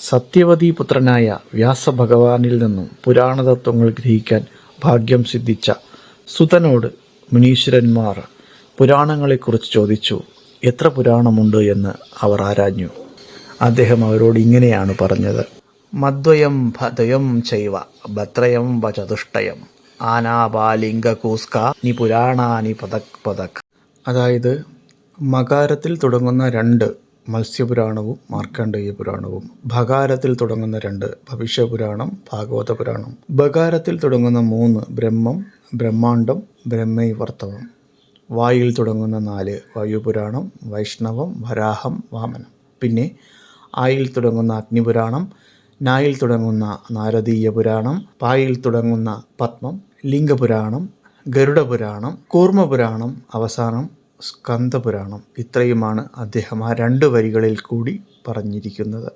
സത്യവതി പുത്രനായ വ്യാസഭഗവാനിൽ നിന്നും പുരാണതത്വങ്ങൾ ഗ്രഹിക്കാൻ ഭാഗ്യം സിദ്ധിച്ച സുതനോട് മുനീശ്വരന്മാർ പുരാണങ്ങളെക്കുറിച്ച് ചോദിച്ചു എത്ര പുരാണമുണ്ട്? എന്ന് അവർ ആരാഞ്ഞു. അദ്ദേഹം അവരോട് ഇങ്ങനെയാണ് പറഞ്ഞത് മദ്വയം ഭദ്വയം ചൈവ ഭത്രയം വ ചതുഷ്ടയം ആനാപാലിംഗകൂസ്ക നി പുരാണാനി പതക് പതക് അതായത് മകാരത്തിൽ തുടങ്ങുന്ന രണ്ട് മത്സ്യപുരാണവും മാർക്കണ്ഡേയ പുരാണവും ഭകാരത്തിൽ തുടങ്ങുന്ന രണ്ട് ഭവിഷ്യപുരാണം ഭാഗവത പുരാണം ബകാരത്തിൽ തുടങ്ങുന്ന മൂന്ന് ബ്രഹ്മം ബ്രഹ്മാണ്ടം ബ്രഹ്മൈവർത്തവം. വായിൽ തുടങ്ങുന്ന നാല് വായുപുരാണം വൈഷ്ണവം വരാഹം വാമനം. പിന്നെ ആയിൽ തുടങ്ങുന്ന അഗ്നിപുരാണം നായിൽ തുടങ്ങുന്ന നാരദീയ പുരാണം പായിൽ തുടങ്ങുന്ന പത്മം ലിംഗപുരാണം ഗരുഡപുരാണം കൂർമ്മപുരാണം അവസാനം സ്കന്ദപുരാണം ഇത്രയുമാണ് അദ്ദേഹം ആ രണ്ട് വരികളിൽ കൂടി പറഞ്ഞിരിക്കുന്നത്.